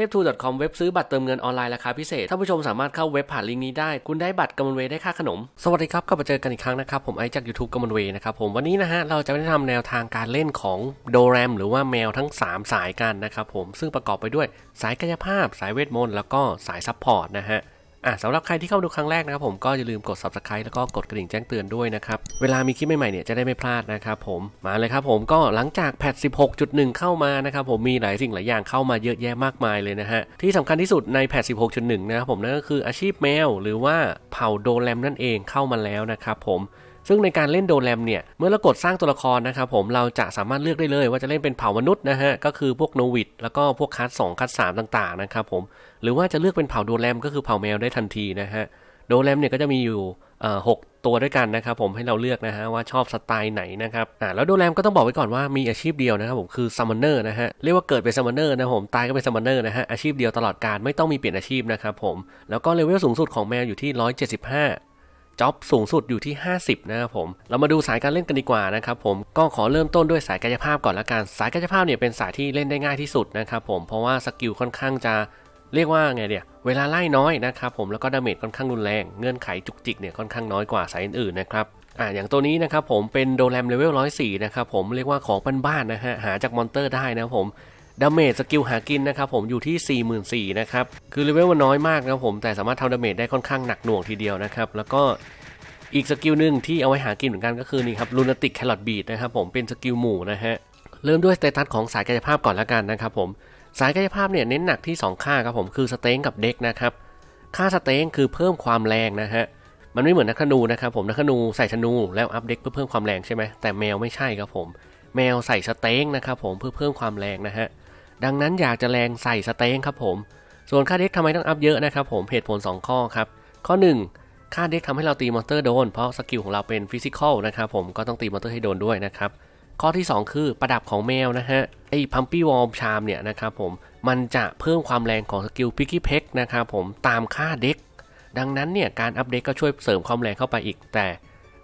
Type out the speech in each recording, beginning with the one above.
ทปทู .com เว็บซื้อบัตรเติมเงินออนไลน์ราคาพิเศษท่านผู้ชมสามารถเข้าเว็บผ่านลิงก์นี้ได้ คุณได้บัตรกำมลเวย์ได้ค่าขนม สวัสดีครับกลับมาเจอกันอีกครั้งนะครับ ผมไอจาก YouTube กำมลเวย์นะครับผมวันนี้นะฮะเราจะได้ทำแนวทางการเล่นของโดแรมหรือว่าแมวทั้ง 3 สายกันนะครับผมซึ่งประกอบไปด้วยสายกายภาพ สายเวทมนต์แล้วก็สายซัพพอร์ตนะฮะ อะสำหรับใครที่เข้าดูครั้งแรกนะครับผมก็อย่าลืมกด subscribe แล้วก็กดกระดิ่งแจ้งเตือนด้วยนะครับ เวลามีคลิปใหม่ๆเนี่ยจะได้ไม่พลาดนะครับผมมาเลยครับผมก็หลังจากแพท 16.1 เข้ามานะครับผมมีหลายสิ่งหลายอย่างเข้ามาเยอะแยะมากมายเลยนะฮะที่สำคัญที่สุดในแพท 16.1 นะครับผมนั่นก็คืออาชีพแมว หรือว่าเผ่าโดแรมนั่นเองเข้ามาแล้วนะครับผมซึ่งในการเล่นโดแรมเนี่ยเมื่อเรากดสร้างตัวละครนะครับผมเราจะสามารถเลือกได้เลยว่าจะเล่นเป็นเผ่ามนุษย์นะฮะก็คือพวกโนวิดแล้วก็พวกคัสสองคัสสามต่างๆนะครับผม หรือว่าจะเลือกเป็นเผ่าโดแรมก็คือเผ่าแมวได้ทันทีนะฮะโดแรมเนี่ยก็จะมีอยู่หกตัวด้วยกันนะครับผมให้เราเลือกนะฮะว่าชอบสไตล์ไหนนะครับอ่าแล้วโดแรมก็ต้องบอกไว้ก่อนว่ามีอาชีพเดียวนะครับผมคือซัมมอนเนอร์นะฮะเรียกว่าเกิดเป็นซัมมอนเนอร์นะผมตายก็เป็นซัมมอนเนอร์นะฮะอาชีพเดียวตลอดการไม่ต้องมีเปลี่ยนอาชีพนะครับผมแล้วก็เลเวลสูงสุดของแมวอยู่ที่ 175จ็อบสูงสุดอยู่ที่ 50 นะครับผม เรามาดูสายการเล่นกันดีกว่านะครับผม ก็ขอเริ่มต้นด้วยสายกายภาพก่อนละกัน สายกายภาพเนี่ยเป็นสายที่เล่นได้ง่ายที่สุดนะครับผม เพราะว่าสกิลค่อนข้างจะ เรียกว่าไงเดียเวลาไล่น้อยนะครับผมแล้วก็ดาเมจค่อนข้างรุนแรงเงื่อนไขจุกจิกเนี่ยค่อนข้างน้อยกว่าสายอื่นๆนะครับอ่าอย่างตัวนี้นะครับผมเป็นโดแรมเลเวล104นะครับผมเรียกว่าของบ้านๆนะฮะหาจากมอนเตอร์ได้นะผมดาเมจสกิลหากินนะครับผมอยู่ที่ 44,000นะครับคือเลเวลมันน้อยมากนะครับผมแต่สามารถทำดาเมจได้ค่อนข้างหนักหน่วงทีเดียวนะครับแล้วก็อีกสกิลหนึ่งที่เอาไว้หากินเหมือนกันก็คือนี่ครับลูนาติกแครอทบีดนะครับผมเป็นสกิลหมู่นะฮะเริ่มด้วยสเตตัสของสายกายภาพก่อนละกันนะครับผม สายกายภาพเนี่ยเน้นหนักที่ 2 ค่าครับผมคือสเต็งกับเด็กนะครับค่าสเต็งคือเพิ่มความแรงนะฮะมันไม่เหมือนนักธนูนะครับผมนักธนูใส่ธนูแล้วอัพเด็กเพื่อเพิ่มความแรงใช่ไหมแต่แมวไม่ใช่ครับผม แมวใส่สเต็งนะครับผมเพื่อเพิ่มความแรงนะฮะดังนั้นอยากจะแรงใส่สเต็งครับผม ส่วนค่าเด็กทำไมต้องอัพเยอะนะครับผมเหตุผล 2 ข้อครับข้อ 1 ค่าเด็กทำให้เราตีมอนสเตอร์โดน เพราะสกิลของเราเป็นฟิสิกอลนะครับผมก็ต้องตีมอนสเตอร์ให้โดนด้วยนะครับ ข้อที่ 2 คือประดับของแมวนะฮะไอ้พัมปี้วอลชามเนี่ยนะครับผมมันจะเพิ่มความแรงของสกิลพิกกี้เพกนะครับผมตามค่าเด็ก ดังนั้นเนี่ยการอัปเดตก็ช่วยเสริมความแรงเข้าไปอีก แต่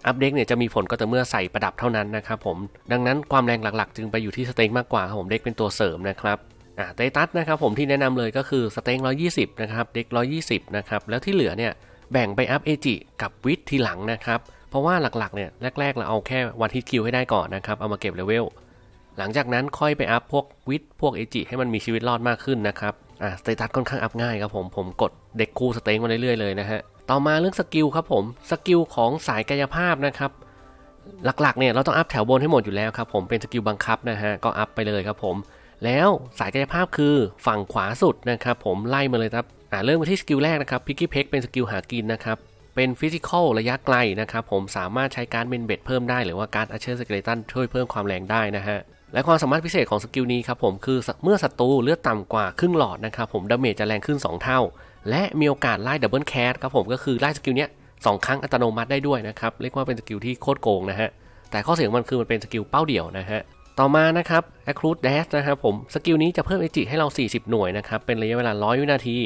อัปเดตเนี่ยจะมีผลก็แต่อเมื่อใส่ประดับเท่านั้นนะครับผมดังนั้นความแรงหลักๆ จึงไปอยู่ที่สเต็งมากกว่าครับผมเด็กเป็นตัวเสริมนะครับอ่าเตตัสนะครับผมที่แนะนำเลยก็คือสเต็ง120 นะครับเด็ก 120 นะครับแล้วที่เหลือเนี่ยแบ่งไปอัพเอจิกับวิททีหลังนะครับ เพราะว่าหลักๆเนี่ยแรก ๆ เราเอาแค่วันฮิตคิวให้ได้ก่อนนะครับเอามาเก็บเลเวลหลังจากนั้นค่อยไปอัพพวกวิทพวกเอจิให้มันมีชีวิตรอดมากขึ้นนะครับอ่าสเตตัสค่อนข้างอัพง่ายครับผมผมกดเด็กคู่สเต็งมาเรื่อยๆเลยนะฮะต่อมาเรื่องสกิลครับผมสกิลของสายกายภาพนะครับหลักๆเนี่ยเราต้องอัพแถวบนให้หมดอยู่แล้วครับผมเป็นสกิลบังคับนะฮะก็อัพไปเลยครับผมแล้วสายกายภาพคือฝั่งขวาสุดนะครับผมไล่มาเลยครับอ่าเริ่มมาที่สกิลแรกนะครับพิกกี้เพ็กเป็นสกิลหากินนะครับ เป็นฟิสิกอลระยะไกลนะครับผมสามารถใช้การเมนเบ็ดเพิ่มได้หรือว่าการอัเชอร์สเกเลตันช่วยเพิ่มความแรงได้นะฮะและความสามารถพิเศษของสกิลนี้ครับผมคือเมื่อศัตรูเลือดต่ำกว่าครึ่งหลอดนะครับผมดาเมจจะแรงขึ้น 2 เท่า และมีโอกาสไล่ดับเบิลแคสครับผมก็คือไล่สกิลเนี้ยสองครั้งอัตโนมัติได้ด้วยนะครับเรียกว่าเป็นสกิลที่โคตรโกงนะฮะแต่ข้อเสียของมันคือมันเป็นสกิลเป้าเดี่ยวนะฮะต่อมานะครับ Accrued Dash นะครับผมสกิลนี้จะเพิ่มเอจิให้เรา 40 หน่วยนะครับเป็นระยะเวลา 100 วินาที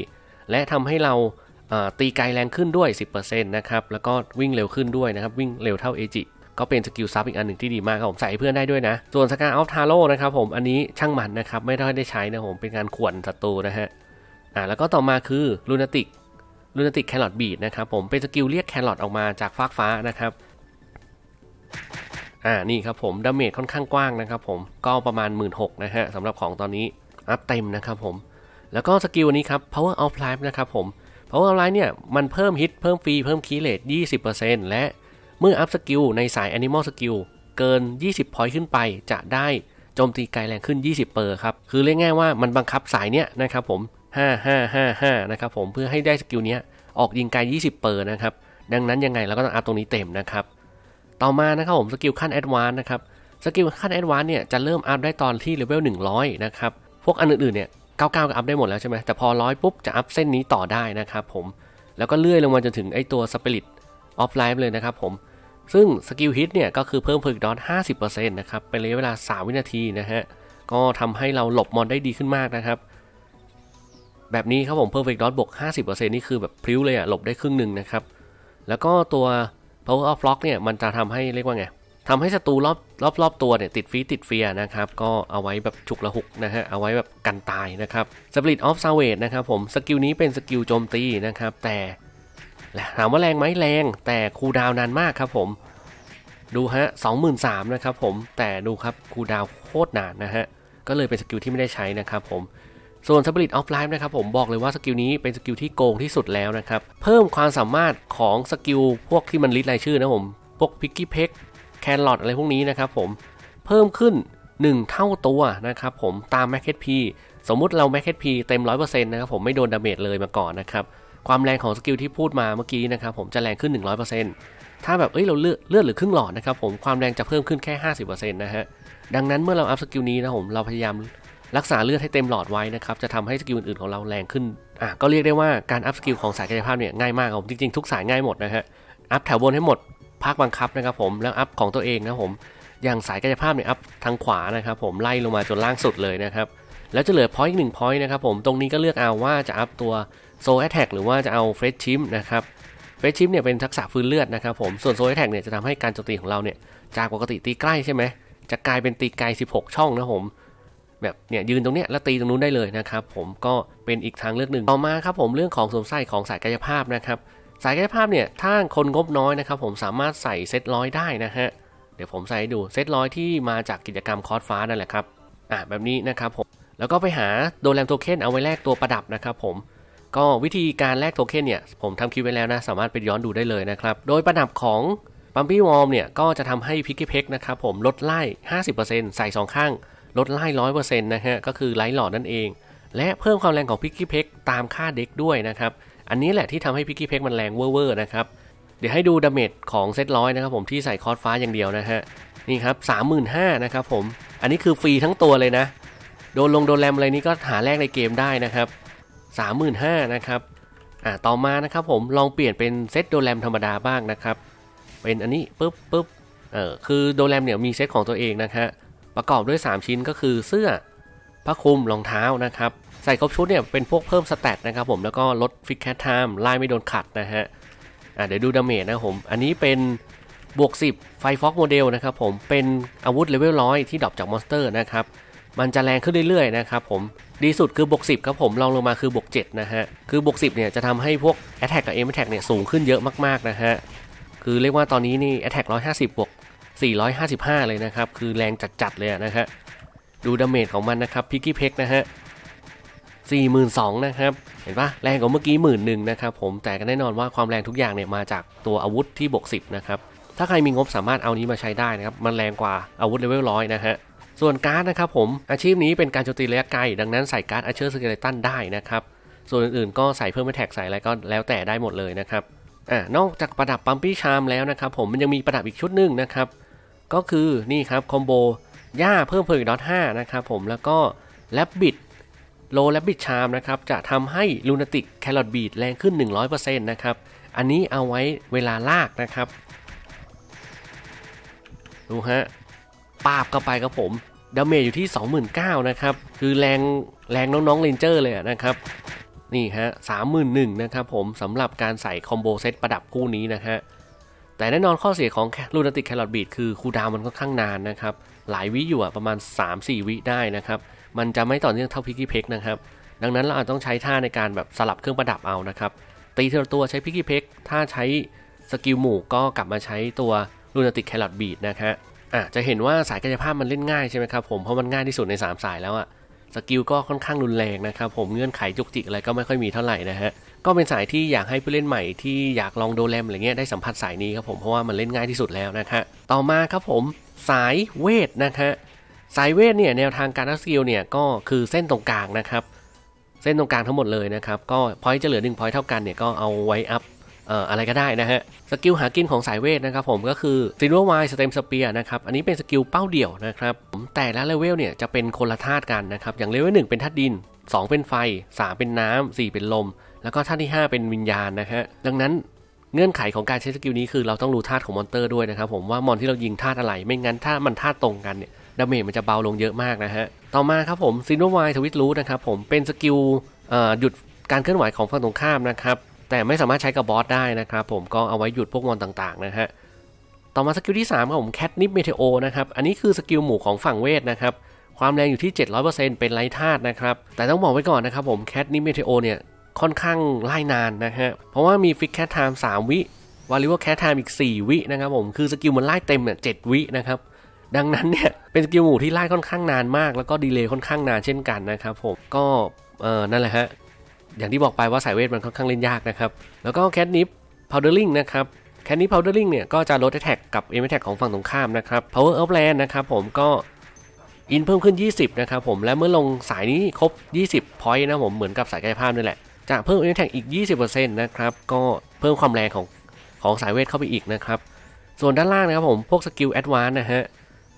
และทำให้เรา ตีไกลแรงขึ้นด้วย 10%นะครับ แล้วก็วิ่งเร็วขึ้นด้วยนะครับ วิ่งเร็วเท่าเอจิก็เป็นสกิลซับอีกอันหนึ่งที่ดีมากครับผมใส่เพื่อนได้ด้วยนะ ส่วนสกาออฟทาโร่นะครับผมอันนี้ช่างมันนะครับ ไม่ได้ได้ใช้นะผมเป็นการขวนศัตรูนะฮะอ่าแล้วก็ต่อมาคือลูนาติกลูนาติกแครอทบีดนะครับผมเป็นสกิลเรียกแครอทออกมาจากฟากฟ้านะครับอ่านี่ครับผมดาเมจค่อนข้างกว้างนะครับผมก็ประมาณ 1 6ื่นนะฮะสำหรับของตอนนี้อัพเต็มนะครับผมแล้วก็สกิลอันนี้ครับ power of life นะครับผม power of life เนี่ยมันเพิ่มฮิตเพิ่มฟรีเพิ่มคีเลต20%และเมื่ออัพสกิลในสาย Animal Skill เกิน 20 พอยต์ขึ้นไปจะได้โจมตีไกลแรงขึ้น 20 เปอร์ครับ คือเรียกง่ายว่ามันบังคับสายเนี้ยนะครับผม 5555 นะครับผมเพื่อให้ได้สกิลเนี้ยออกยิงไกล 20 เปอร์นะครับ ดังนั้นยังไงเราก็ต้องอัพตรงนี้เต็มนะครับ ต่อมานะครับผมสกิลขั้นแอดวานนะครับ สกิลขั้นแอดวานเนี่ยจะเริ่มอัพได้ตอนที่เลเวล 100 นะครับ พวกอันอื่นๆเนี่ย 99 ก็อัพได้หมดแล้วใช่ไหมแต่พอร้อยปุ๊บจะอัพเส้นนี้ต่อได้นะครับผม แล้วก็เลื่อยลงมาจนถึงไอตัวสปิริตออฟไลฟ์เลยนะครับผม ซึ่งสกิลฮิตเนี่ยก็คือเพิ่มเพิร์กดอท50%นะครับเป็นระยะเวลา 3 วินาทีนะฮะ ก็ทำให้เราหลบมอนได้ดีขึ้นมากนะครับ แบบนี้ครับผม Perfect Dot บวก50%นี่คือแบบพริ้วเลยอะหลบได้ครึ่งหนึ่งนะครับ แล้วก็ตัว Power of Lock เนี่ยมันจะทำให้เรียกว่าไง ทำให้ศัตรูรอบรอบรอบตัวเนี่ยติดฟีติดเฟียนะครับ ก็เอาไว้แบบฉุกละหุกนะฮะ เอาไว้แบบกันตายนะครับ Split of Savage นะครับผม สกิลนี้เป็นสกิลโจมตีนะครับ แต่ถามว่าแรงไหมแรง แต่คูดาวนานมากครับผม ดูฮะ23,000นะครับผม แต่ดูครับคูดาวโคตรนานนะฮะ ก็เลยเป็นสกิลที่ไม่ได้ใช้นะครับผมส่วน Spirit of Life นะครับผมบอกเลยว่าสกิลนี้เป็นสกิลที่โกงที่สุดแล้วนะครับ เพิ่มความสามารถของสกิลพวกที่มันลิสต์รายชื่อนะผม พวกพิกกี้เพ็ก แครอทอะไรพวกนี้นะครับผมเพิ่มขึ้น 1 เท่าตัวนะครับผมตาม Max HP สมมุติเรา Max HP เต็ม 100%นะครับผมไม่โดนดาเมจเลยมาก่อนนะครับความแรงของสกิลที่พูดมาเมื่อกี้นะครับผมจะแรงขึ้น 100%ถ้าแบบเอ้ยเราเลือดเลือดหรือครึ่งหลอดนะครับผมความแรงจะเพิ่มขึ้นแค่ 50%นะฮะดังนั้นเมื่อเราอัพสกิลนี้นะผมเราพยายามรักษาเลือดให้เต็มหลอดไว้นะครับจะทำให้สกิลอื่นๆของเราแรงขึ้นอะก็เรียกได้ว่าการอัพสกิลของสายกายภาพเนี่ยง่ายมากครับจริงๆทุกสายง่ายหมดนะฮะอัพแถวบนให้หมด ภาคบังคับนะครับผมแล้วอัพของตัวเองนะผมอย่างสายกายภาพเนี่ยอัพทางขวานะครับผมไล่ลงมาจนล่างสุดเลยนะครับแล้วจะเหลือพอยต์อีกหนึ่งพอยต์นะครับผมตรงนี้ก็เลือกเอาว่าจะอัพตัวโซแอทแทกหรือว่าจะเอาเฟสชิมนะครับเฟสชิมเนี่ยเป็นทักษะฟื้นเลือดนะครับผมส่วนโซแอทแทกเนี่ยจะทำให้การโจมตีของเราเนี่ยจากปกติตีใกล้ใช่ไหมจะกลายเป็นตีไกล 16 ช่องนะผมแบบเนี่ยยืนตรงเนี้ยแล้วตีตรงนู้นได้เลยนะครับผมก็เป็นอีกทางเลือกหนึ่งต่อมาครับผมเรื่องของสวมใส่ของสายกายภาพนะครับ สายกายภาพเนี่ยถ้าคนงบน้อยนะครับผมสามารถใส่เซตร้อยได้นะฮะเดี๋ยวผมใส่ให้ดูเซตร้อยที่มาจากกิจกรรมคอร์สฟ้านั่นแหละครับอะแบบนี้นะครับผมแล้วก็ไปหาโดแรมโทเค็นเอาไว้แลกตัวประดับนะครับผมก็วิธีการแลกโทเค็นเนี่ยผมทำคลิปไว้แล้วนะสามารถไปย้อนดูได้เลยนะครับโดยประดับของปัมปี้วอลเนี่ยก็จะทำให้พิกกี้เพ็กนะครับผมลดไล่ 50%ใส่ 2 ข้าง ลดไล่ร้อยเปอร์เซ็นต์นะฮะก็คือไลท์หลอดนั่นเอง และเพิ่มความแรงของพิกกี้เพ็กตามค่าเด็กด้วยนะครับ อันนี้แหละที่ทำให้พิกกี้เพ็กมันแรงเวอร์ๆนะครับ เดี๋ยวให้ดูดาเมจของเซตร้อยนะครับผมที่ใส่คอร์สฟ้าอย่างเดียวนะฮะ นี่ครับสามหมื่นห้านะครับผม อันนี้คือฟรีทั้งตัวเลยนะ โดนลงโดนแรมอะไรนี้ก็หาแลกในเกมได้นะครับสามหมื่นห้านะครับ อ่าต่อมานะครับผมลองเปลี่ยนเป็นเซตโดนแรมธรรมดาบ้างนะครับ เป็นอันนี้ปุ๊บปุ๊บเออคือโดแรมเนี่ยมีเซตของตัวเองนะฮะประกอบด้วย 3 ชิ้นก็คือเสื้อผ้าคลุมรองเท้านะครับ ใส่ครบชุดเนี่ยเป็นพวกเพิ่มสแตทนะครับผมแล้วก็ลดฟิกแคทไทม์ไล่ไม่โดนขัดนะฮะอะเดี๋ยวดูดาเมจนะผมอันนี้เป็นบวก 10 ไฟฟ็อกโมเดลนะครับผมเป็นอาวุธเลเวลร้อยที่ดรอปจากมอนสเตอร์นะครับมันจะแรงขึ้นเรื่อยๆนะครับผมดีสุดคือบวก10ครับผมลองลงมาคือบวก7นะฮะคือบวก10เนี่ยจะทำให้พวก Attack กับ Aim Attack เนี่ยสูงขึ้นเยอะมากๆนะฮะคือเรียกว่าตอนนี้นี่ Attack 150บวก455เลยนะครับคือแรงจัดๆเลยนะฮะดูดาเมจของมันนะครับพิกกี้เพ็กนะฮะ 42,000นะครับ เห็นปะแรงกว่าเมื่อกี้หมื่นหนึ่งนะครับผมแต่ก็แน่นอนว่าความแรงทุกอย่างเนี่ยมาจากตัวอาวุธที่บวก10นะครับถ้าใครมีงบสามารถเอานี้มาใช้ได้นะครับมันแรงกว่าอาวุธเลเวลร้อยนะฮะส่วนการ์ดนะครับผมอาชีพนี้เป็นการโจมตีระยะไกล ดังนั้นใส่การ์ดอาเชอร์สเกเลตันได้นะครับส่วนอื่นๆก็ใส่เพิ่มไม่แท็กใส่อะไรก็แล้วแต่ได้หมดเลยนะครับอ่านอกจากประดับปั๊มปี้ชามแล้วนะครับผมมันยังมีประดับอีกชุดหนึ่งนะครับก็คือนี่ครับคอมโบย่าเพิ่มเพลิงดอทห้านะครับผมแล้วก็แลบบิด โลแลบบิดชามนะครับจะทำให้ลูนาติกแครอทบีดแรงขึ้น 100%นะครับ อันนี้เอาไว้เวลาลากนะครับ ดูฮะปาบเข้าไปครับผมดาเมจอยู่ที่ 29,000นะครับ คือแรงแรงน้องๆเรนเจอร์เลยนะครับ นี่ฮะ31,000นะครับผมสำหรับการใส่คอมโบเซตประดับคู่นี้นะฮะ แต่แน่นอนข้อเสียของลูนาติกแครอทบีดคือคูดาวมันค่อนข้างนานนะครับ หลายวิอยู่อะประมาณ 3-4 วิได้นะครับ มันจะไม่ต่อเนื่องเท่าพิกกี้เพ็กนะครับ ดังนั้นเราอาจต้องใช้ท่าในการแบบสลับเครื่องประดับเอานะครับ ตีเทละตัวใช้พิกกี้เพ็กถ้าใช้สกิลหมู่ก็กลับมาใช้ตัวลูนาติกแครอทบีดนะฮะอะจะเห็นว่าสายกายภาพมันเล่นง่ายใช่ไหมครับผมเพราะมันง่ายที่สุดใน 3 สายแล้วอะสกิลก็ค่อนข้างรุนแรงนะครับผมเงื่อนไขจุกจิกอะไรก็ไม่ค่อยมีเท่าไหร่นะฮะ ก็เป็นสายที่อยากให้ผู้เล่นใหม่ที่อยากลองโดแรมอะไรเงี้ยได้สัมผัสสายนี้ครับผมเพราะว่ามันเล่นง่ายที่สุดแล้วนะฮะต่อมาครับผมสายเวทนะฮะสายเวทเนี่ยแนวทางการอัพสกิลเนี่ยก็คือเส้นตรงกลางนะครับเส้นตรงกลางทั้งหมดเลยนะครับก็พอยต์จะเหลือ1พอยต์เท่ากันเนี่ยก็เอาไว้อัพอออะไรก็ได้นะฮะสกิลหากินของสายเวทนะครับผมก็คือซิลเวอร์ไวสเต็มสเปียร์นะครับอันนี้เป็นสกิลเป้าเดี่ยวนะครับแต่ละเลเวลเนี่ยจะเป็นคนละธาตุกันนะครับอย่างเลเวลหนึ่งเป็นธาตุดิน 2 เป็นไฟ 3 เป็นน้ำ4เป็นลม แล้วก็ธาตุที่ 5 เป็นวิญญาณนะฮะ ดังนั้นเงื่อนไขของการใช้สกิลนี้คือเราต้องรู้ธาตุของมอนเตอร์ด้วยนะครับผมว่ามอนที่เรายิงธาตุอะไร ไม่งั้นถ้ามันธาตุตรงกันเนี่ยดาเมจมันจะเบาลงเยอะมากนะฮะ ต่อมาครับผมซินโนไวทวิตรูนะครับผมเป็นสกิลหยุดการเคลื่อนไหวของฝั่งตรงข้ามนะครับแต่ไม่สามารถใช้กับบอสได้นะครับผมก็เอาไว้หยุดพวกมอนต่างๆนะฮะต่อมาสกิลที่3ครับผมแคทนิปเมเทโอนะครับอันนี้คือสกิลหมู่ของฝั่งเวทนะครับความแรงอยู่ที่ 700%เป็นไร้ธาตุนะครับแต่ต้องบอกไว้ก่อนนะครับผมแคทนิปเมเทโอเนี่ย ค่อนข้างไล่นานนะฮะ เพราะว่ามีฟิกแคทไทม์3วิวาลิวแคทไทม์อีก 4 วินะครับผม คือสกิลมันไล่เต็มเนี่ย7วินะครับ ดังนั้นเนี่ยเป็นสกิลหมู่ที่ไล่ค่อนข้างนานมาก แล้วก็ดีเลย์ค่อนข้างนานเช่นกันนะครับผม ก็เออนั่นแหละฮะ อย่างที่บอกไปว่าสายเวทมันค่อนข้างเล่นยากนะครับ แล้วก็แคทนิปพาวเดอร์ลิงนะครับแคทนิปพาวเดอร์ลิงเนี่ยก็จะลดแท็กกับเอ m มแท็กของฝั่งตรงข้ามนะครับ Power of Land นะครับผมก็อินเพิ่มขึ้น 20 นะครับผม และเมื่อลงสายนี้ครบ 20 point นะผม เหมือนกับสายกายภาพนี่แหละ จะเพิ่มเอ m มแท็กอีก 20%นะครับก็เพิ่มความแรงของของสายเวทเข้าไปอีกนะครับ ส่วนด้านล่างนะครับผมพวกสกิลแอดวานนะฮะ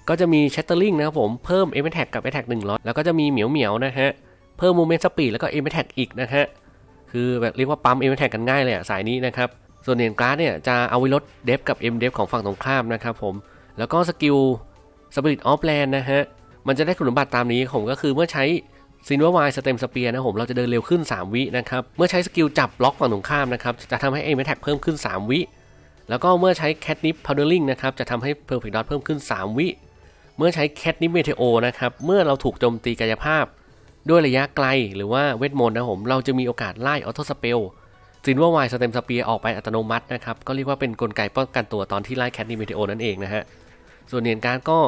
ก็จะมี Shattering นะครับผมเพิ่ม a อ Attack กับ Attack 100แล้วก็จะมีเหมียวเหมียวนะฮะเพิ่ม Movement Speed แล้วก็ a อ Attack อีกนะฮะคือแบบเรียกว่าปั๊ม a อ Attack กันง่ายเลยอะสายนี้นะครับส่วนเหรียญการ์ดเนี่ยจะเอาไว้ลดเดฟกับ M เดฟของฝั่งตรงข้ามนะครับผมแล้วก็สกิล Spirit of Land นะฮะมันจะได้คุณสมบัติตามนี้ผมก็คือเมื่อใช้ ซินว e วายสเต็มสเปียนะผมเราจะเดินเร็วขึ้น 3 วินะครับ เมื่อใช้สกิลจับบล็อกฝั่งตรงข้ามนะครับ จะทำให้ a อ Attack เพิ่มขึ้น 3 วิ แล้วก็เมื่อใช้ Catnip Powdering นะครับ จะทำให้ Perfect Dot เพิ่มขึ้น 3 วิ เมื่อใช้ Catnip Meteor นะครับ เมื่อเราถูกโจมตีกายภาพ ด้วยระยะไกลหรือว่าเวทมนต์นะผม เราจะมีโอกาสไล่ออโต้สเปลซินว่าวายสเต็มสเปียออกไปอัตโนมัตินะครับ ก็เรียกว่าเป็นนกลไกป้องกันตัวตอนที่ไล่แคทนิปเมเทโอนั่นเองนะฮะ ส่วนเหรียญการก็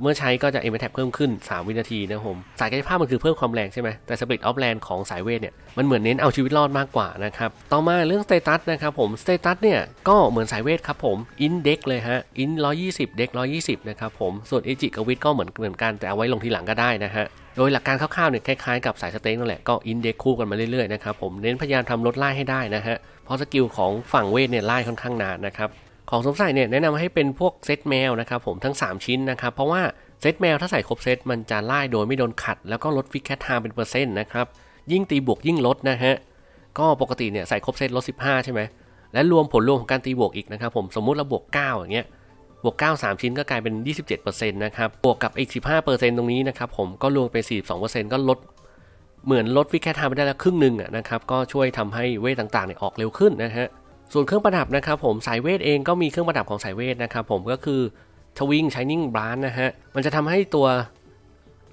เมื่อใช้ก็จะเอ m มแทเพิ่มขึ้น 3 วินาทีนะครับผมสายกายภาพมันคือเพิ่มความแรงใช่ไหมแต่สปิ t ออฟแลนของสายเวทเนี่ยมันเหมือนเน้นเอาชีวิตรอดมากกว่านะครับต่อมาเรื่องสเตตัสนะครับผมสเตตัสเนี่ยก็เหมือนสายเวทครับผมอินเด็กเลยฮะอิน120เด็ก120นะครับผมส่วนเอจิกับวิทก็เหมือนเหมือนกันแต่เอาไว้ลงทีหลังก็ได้นะฮะโดยหลักการคร่าวๆเนี่ยคล้ายๆกับสายสเต็งนั่นแหละก็อินเด็กคู่กันมาเรื่อยๆนะครับผมเน้นพยายามทำลดไล่ให้ได้นะฮะเพราะสกิลของฝั่งเวทเนี่ยไล่ค่อนข้างนานนะครับ ของสมใส่เนี่ยแนะนำให้เป็นพวกเซตแมวนะครับผมทั้ง 3 ชิ้นนะครับเพราะว่าเซตแมวถ้าใส่ครบเซตมันจะไล่โดยไม่โดนขัด แล้วก็ลดฟิกแคทไทม์เป็นเปอร์เซ็นต์นะครับยิ่งตีบวกยิ่งลดนะฮะก็ปกติเนี่ยใส่ครบเซตลด 15 ใช่ไหมและรวมผลรวมของการตีบวกอีกนะครับผมสมมุติเราบวก 9 อย่างเงี้ยบวก 9 3 ชิ้นก็กลายเป็น 27%นะครับบวกกับอีก 15%ตรงนี้นะครับผมก็รวมเป็น 42%ก็ลดเหมือนลดฟิกแคทไทม์ไปได้แล้วครึ่งหนึ่งอะนะครับก็ช่วยทำให้เวทต่างๆเนี่ยออกเร็วขึ้นนะฮะ ส่วนเครื่องประดับนะครับผมสายเวทเองก็มีเครื่องประดับของสายเวทนะครับผมก็คือทวิงชายนิ่งบรานนะฮะ มันจะทำให้ตัว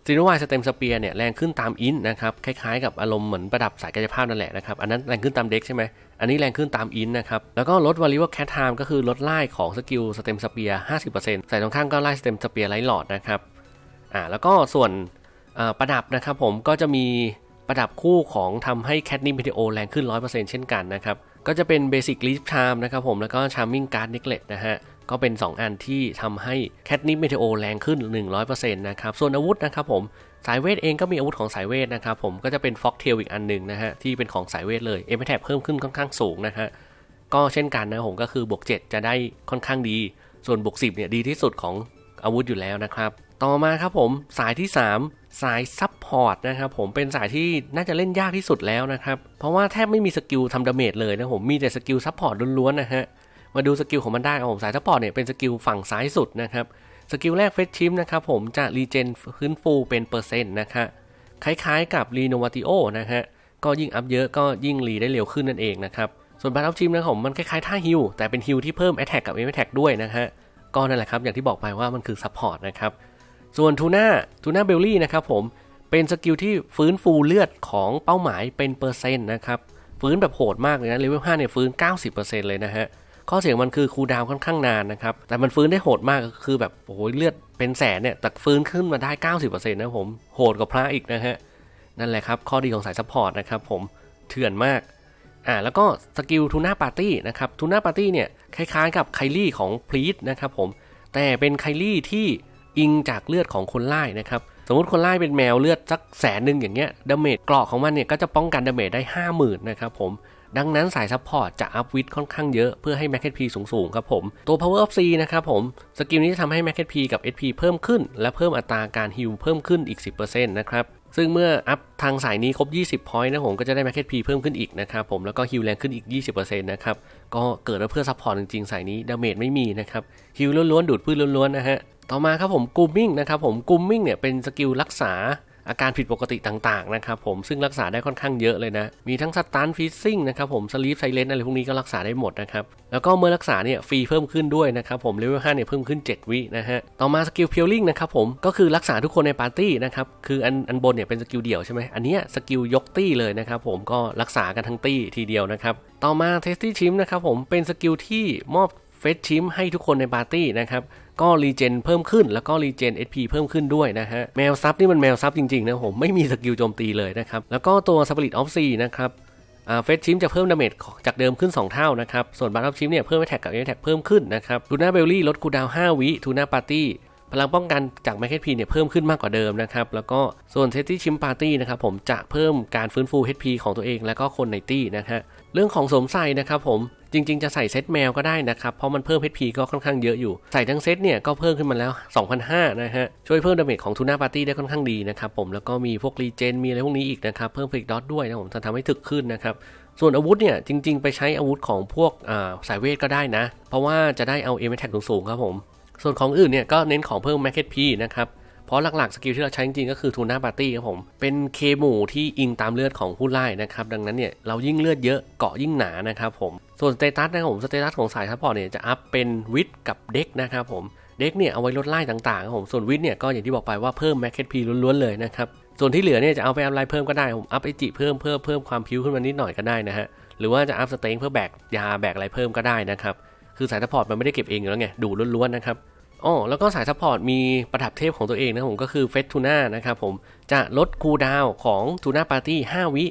ซีโนวายสเต็มสเปียเนี่ยแรงขึ้นตามอินนะครับ คล้ายๆกับอารมณ์เหมือนประดับสายกายภาพนั่นแหละนะครับ อันนั้นแรงขึ้นตามเด็กใช่ไหม อันนี้แรงขึ้นตามอินนะครับ แล้วก็ลดวอลิวแคทไทม์ก็คือลดไล่ของสกิลสเต็มสเปียร์50%ใส่ตรงข้างก็ไล่สเต็มสเปียไล่หลอดนะครับ อ่า แล้วก็ส่วนประดับนะครับผมก็จะมีประดับคู่ของทำให้แคทนิมพิเทโอแรงขึ้น100%เช่นกันนะครับ ก็จะเป็นเบสิ c ลีฟชามนะครับผมแล้วก็ชาร์มิงการ์ดเนกเลตนะฮะก็เป็น 2 อันที่ทำให้แคทนิปเมเทโอแรงขึ้น 100%นะครับ ส่วนอาวุธนะครับผมสายเวทเองก็มีอาวุธของสายเวทนะครับผมก็จะเป็นฟ็อกเทลอีกอันหนึ่งนะฮะ ที่เป็นของสายเวทเลยเอ t แท็เพิ่มขึ้นค่อนข้างสูงนะฮะ ก็เช่นกันนะผมก็คือบวก 7 จะได้ค่อนข้างดี ส่วนบวก 10เนี่ยดีที่สุดของอาวุธอยู่แล้วนะครับ ต่อมาครับผมสายที่ 3 สายซับพอร์ตนะครับผมเป็นสายที่น่าจะเล่นยากที่สุดแล้วนะครับ เพราะว่าแทบไม่มีสกิลทำดาเมจเลยนะผมมีแต่สกิลซับพอร์ตล้วนๆนะฮะมาดูสกิลของมันได้ครับผมสายซัพพอร์ตเนี่ยเป็นสกิลฝั่งซ้ายสุดนะครับสกิลแรกเฟสชิมนะครับผมจะรีเจนพื้นฟูเป็นเปอร์เซ็นต์นะคะคล้ายๆกับรีโนวาติโอนะฮะก็ยิ่งอัพเยอะก็ยิ่งรีได้เร็วขึ้นนั่นเองนะครับส่วนบัตอัพชิมนะผมมันคล้ายๆท่าฮิลแต่เป็นฮิลที่เพิ่มแอ t แทกกับเอ t แทกด้วยนะฮะก็นั่นแหละครับอย่างที่บอกไปว่ามันคือซัพพอร์ตนะครับ ส่วนทูน่าทูน่าเบลลี่นะครับผมเป็นสกิลที่ฟื้นฟูเลือดของเป้าหมายเป็นเปอร์เซ็นต์นะครับฟื้นแบบโหดมากเลยนะเลเวล5เนี่ยฟื้น 90%เลยนะฮะข้อเสียงมันคือคูลดาวน์ค่อนข้างนานนะครับ แต่มันฟื้นได้โหดมากคือแบบโอ้โหเลือดเป็นแสนเนี่ยแต่ฟื้นขึ้นมาได้ 90%นะผมโหดกว่าพระอีกนะฮะนั่นแหละครับ ข้อดีของสายซัพพอร์ตนะครับผมเถื่อนมากอ่าแล้วก็สกิลทูน่าปาร์ตี้นะครับทูน่าปาร์ตี้เนี่ยคล้ายๆ กับไคลี่ของพลีทนะครับผมแต่เป็นไคลี่ที่ อิงจากเลือดของคนไล่นะครับสมมติคนไล่เป็นแมวเลือดสักแสนหนึ่งอย่างเงี้ยดาเมจเกราะของมันเนี่ยก็จะป้องกันดาเมจได้ 50,000นะครับผมดังนั้นสายซัพพอร์ตจะอัพวิดค่อนข้างเยอะเพื่อให้ m a c เ p สูงๆครับผม ตัว Power of C นะครับผม สกิลนี้จะทำให้ m a c เ p กับ SP เพิ่มขึ้น และเพิ่มอัตราการฮิลเพิ่มขึ้นอีก 10%นะครับ ซึ่งเมื่ออัพทางสายนี้ครบ 20 point นะผมก็จะได้ m a c เ p เพิ่มขึ้นอีกนะครับผมแล้วก็ฮิลแรงขึ้นอีก 20%นะครับ ก็เกิดมาเพื่อซัพพอร์ตจริงๆ สายนี้ดาเมจไม่มีนะครับฮิลล้วนๆดูดพืชล้วนๆนะฮะ ต่อมาครับผมกูมิ่งนะครับผมกูมิ่งเนี่ยเป็นสกิลรักษาอาการผิดปกติต่างๆนะครับผมซึ่งรักษาได้ค่อนข้างเยอะเลยนะ มีทั้งสตันฟิซซิ่งนะครับผมสลีปไซเลนอะไรพวกนี้ก็รักษาได้หมดนะครับ แล้วก็เมื่อรักษาเนี่ยฟรีเพิ่มขึ้นด้วยนะครับผมเลเวล5เนี่ยเพิ่มขึ้น 7 วินะฮะ ต่อมาสกิลเพียวลิงนะครับผมก็คือรักษาทุกคนในปาร์ตี้นะครับ คืออันอันบนเนี่ยเป็นสกิลเดี่ยวใช่ไหมอันเนี้ยสกิลยกตี้เลยนะครับผมก็รักษากันทั้งตี้ทีเดียวนะครับต่อมาเทสตี้ชิมนะครับผมเป็นสกิลที่มอบเฟสชิมให้ทุกคนในปาร์ตี้นะครับ ก็รีเจนเพิ่มขึ้น แล้วก็รีเจน SP เพิ่มขึ้นด้วยนะฮะ แมวซับนี่มันแมวซับจริงๆนะผมไม่มีสกิลโจมตีเลยนะครับ แล้วก็ตัวสปริตออฟซีนะครับเฟสชิมจะเพิ่มดาเมจจากเดิมขึ้น 2 เท่านะครับ ส่วนบัตออฟชิมเนี่ยเพิ่มแท็กกับเอแท็กเพิ่มขึ้นนะครับทูน่าเบลลี่ลดคูลดาว5วิทูน่าปาร์ตี้พลังป้องกันจากแมคเคนพีเนี่ยเพิ่มขึ้นมากกว่าเดิมนะครับ แล้วก็ส่วนเซตที่ชิมปาร์ตี้นะครับผมจะเพิ่มการฟื้นฟู HP ของตัวเองแล้วก็คนในตี้นะฮะเรื่องของสมใส่นะครับผม จริง ๆ จะใส่เซตแมวก็ได้นะครับ เพราะมันเพิ่ม HP ก็ค่อนข้างเยอะอยู่ ใส่ทั้งเซตเนี่ยก็เพิ่มขึ้นมาแล้ว 2,500 นะฮะ ช่วยเพิ่มดาเมจของทูน่าปาร์ตี้ได้ค่อนข้างดีนะครับผม แล้วก็มีพวกรีเจน มีอะไรพวกนี้อีกนะครับ เพิ่มฟิกดอทด้วยนะผมจะทำให้ถึกขึ้นนะครับ ส่วนอาวุธเนี่ยจริง ๆ ไปใช้อาวุธของพวกสายเวทก็ได้นะ เพราะว่าจะได้เอาเอเมแท็กสูงๆครับผม ส่วนของอื่นเนี่ยก็เน้นของเพิ่มแมคเก็ตพีนะครับเพราะหลักๆ สกิลที่เราใช้จริงๆก็คือทูน่าปาร์ตี้ครับผม เป็นเคหมู่ที่อิงตามเลือดของผู้ไล่นะครับ ดังนั้นเนี่ย เรายิ่งเลือดเยอะเกาะยิ่งหนานะครับผม ส่วนสเตตัสนะครับผมสเตตัสของสายซัพพอร์ตเนี่ยจะอัพเป็นวิทกับเด็กนะครับผมเด็กเนี่ยเอาไว้ลดไล่ต่างๆครับผมส่วนวิทเนี่ยก็อย่างที่บอกไปว่าเพิ่มแมคเก็ตพีล้วนๆเลยนะครับส่วนที่เหลือเนี่ยจะเอาไปอัพไลเพิ่มก็ได้ผมอัพไอจิเพิ่มเพิ่มเพิ่มความพิ้วขึ้นมานิดหน่อยก็ได้นะฮะหรือว่าจะอัพสเต็งเพื่อแบกยาแบกอะไรเพิ่มก็ได้นะครับคือสายซัพพอร์ตมันไม่ได้เก็บเองอยู่แล้วไงดูล้วนๆนะครับอ๋อแล้วก็สายซัพพอร์ตมีประดับเทพของตัวเองนะผมก็คือเฟสทูน่านะครับผมจะลดคูลดาวของทูน่าปาร์ตี้5วิ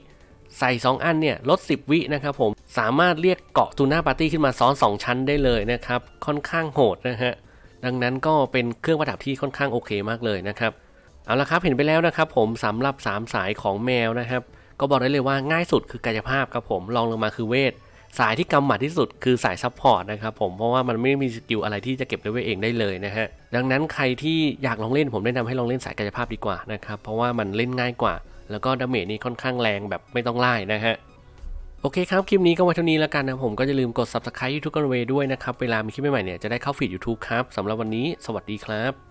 ใส่ 2 อันเนี่ยลด 10 วินะครับผมสามารถเรียกเกาะทูน่าปาร์ตี้ขึ้นมาซ้อน 2 ชั้นได้เลยนะครับ ค่อนข้างโหดนะฮะดังนั้นก็เป็นเครื่องประดับที่ค่อนข้างโอเคมากเลยนะครับเอาละครับเห็นไปแล้วนะครับผมสำหรับ 3 สายของแมวนะครับ ก็บอกได้เลยว่าง่ายสุดคือกายภาพครับผมรองลงมาคือเวทสายที่กำหมัดที่สุดคือสายซัพพอร์ตนะครับผมเพราะว่ามันไม่มีสกิลอะไรที่จะเก็บเลเวลเองได้เลยนะฮะดังนั้นใครที่อยากลองเล่นผมแนะนำให้ลองเล่นสายกายภาพดีกว่านะครับเพราะว่ามันเล่นง่ายกว่า แล้วก็ดาเมจนี่ค่อนข้างแรงแบบไม่ต้องไล่นะฮะโอเคครับ คลิปนี้ก็ไว้เท่านี้แล้วกันนะผมก็อย่าลืมกด subscribe YouTube กันเวด้วยนะครับ เวลามีคลิปใหม่ๆเนี่ยจะได้เข้าฟีด YouTube ครับสำหรับวันนี้ สวัสดีครับ